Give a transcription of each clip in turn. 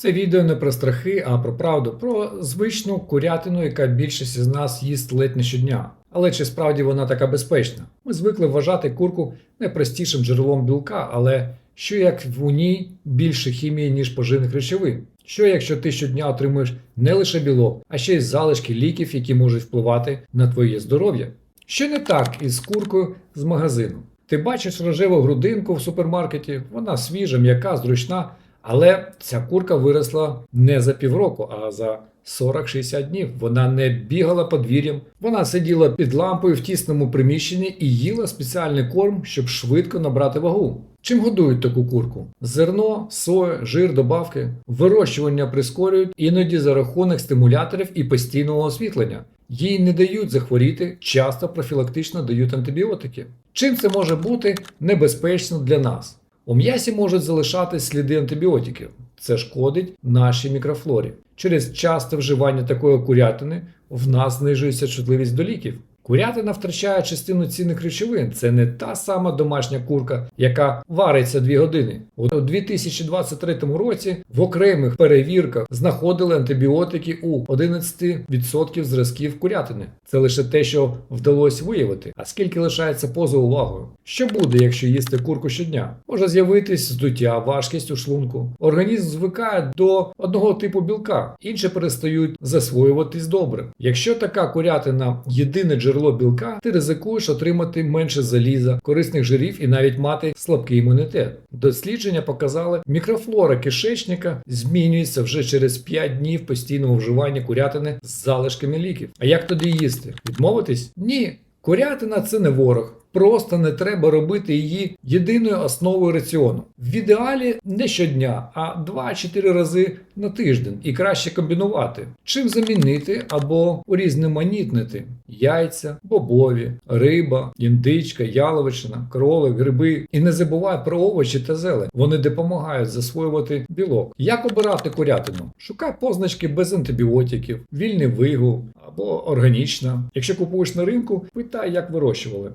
Це відео не про страхи, а про правду, про звичну курятину, яка більшість із нас їсть ледь не щодня. Але чи справді вона така безпечна? Ми звикли вважати курку найпростішим джерелом білка, але що як у ній більше хімії, ніж поживних речовин? Що якщо ти щодня отримуєш не лише білок, а ще й залишки ліків, які можуть впливати на твоє здоров'я? Що не так із куркою з магазину? Ти бачиш рожеву грудинку в супермаркеті, вона свіжа, м'яка, зручна, але ця курка виросла не за півроку, а за 40-60 днів. Вона не бігала подвір'ям, вона сиділа під лампою в тісному приміщенні і їла спеціальний корм, щоб швидко набрати вагу. Чим годують таку курку? Зерно, соя, жир, добавки. Вирощування прискорюють іноді за рахунок стимуляторів і постійного освітлення. Їй не дають захворіти, часто профілактично дають антибіотики. Чим це може бути небезпечно для нас? У м'ясі можуть залишатись сліди антибіотиків. Це шкодить нашій мікрофлорі. Через часте вживання такої курятини в нас знижується чутливість до ліків. Курятина втрачає частину цінних речовин. Це не та сама домашня курка, яка вариться 2 години. У 2023 році в окремих перевірках знаходили антибіотики у 11% зразків курятини. Це лише те, що вдалося виявити. А скільки лишається поза увагою? Що буде, якщо їсти курку щодня? Може з'явитись здуття, важкість у шлунку. Організм звикає до одного типу білка, інші перестають засвоюватись добре. Якщо така курятина єдине джерело білка, ти ризикуєш отримати менше заліза, корисних жирів і навіть мати слабкий імунітет. Дослідження показали, мікрофлора кишечника змінюється вже через 5 днів постійного вживання курятини з залишками ліків. А як тоді їсти? Відмовитись? Ні. Курятина це не ворог. Просто не треба робити її єдиною основою раціону. В ідеалі не щодня, а 2-4 рази на тиждень і краще комбінувати. Чим замінити або урізноманітнити яйця, бобові, риба, індичка, яловичина, кролик, гриби. І не забувай про овочі та зелень. Вони допомагають засвоювати білок. Як обирати курятину? Шукай позначки без антибіотиків, вільний вигул або органічна. Якщо купуєш на ринку, питай, як вирощували.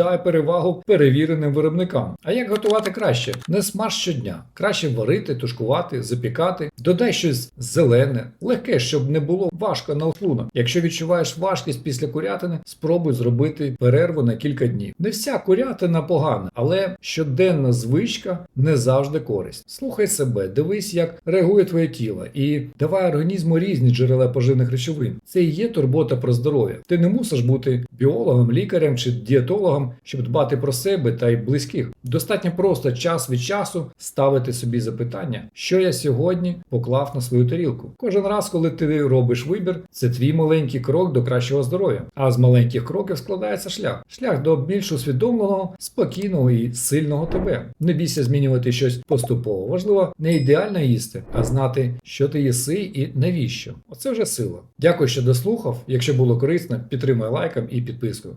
Віддай перевагу перевіреним виробникам. А як готувати краще? Не смаж щодня. Краще варити, тушкувати, запікати. Додай щось зелене, легке, щоб не було важко на шлунок. Якщо відчуваєш важкість після курятини, спробуй зробити перерву на кілька днів. Не вся курятина погана, але щоденна звичка не завжди користь. Слухай себе, дивись, як реагує твоє тіло, і давай організму різні джерела поживних речовин. Це і є турбота про здоров'я. Ти не мусиш бути біологом, лікарем чи дієтологом, щоб дбати про себе та й близьких. Достатньо просто час від часу ставити собі запитання, що я сьогодні поклав на свою тарілку. Кожен раз, коли ти робиш вибір, це твій маленький крок до кращого здоров'я. А з маленьких кроків складається шлях. Шлях до більш усвідомленого, спокійного і сильного тебе. Не бійся змінювати щось поступово. Важливо не ідеально їсти, а знати, що ти їси і навіщо. Оце вже сила. Дякую, що дослухав. Якщо було корисно, підтримай лайком і підпискою.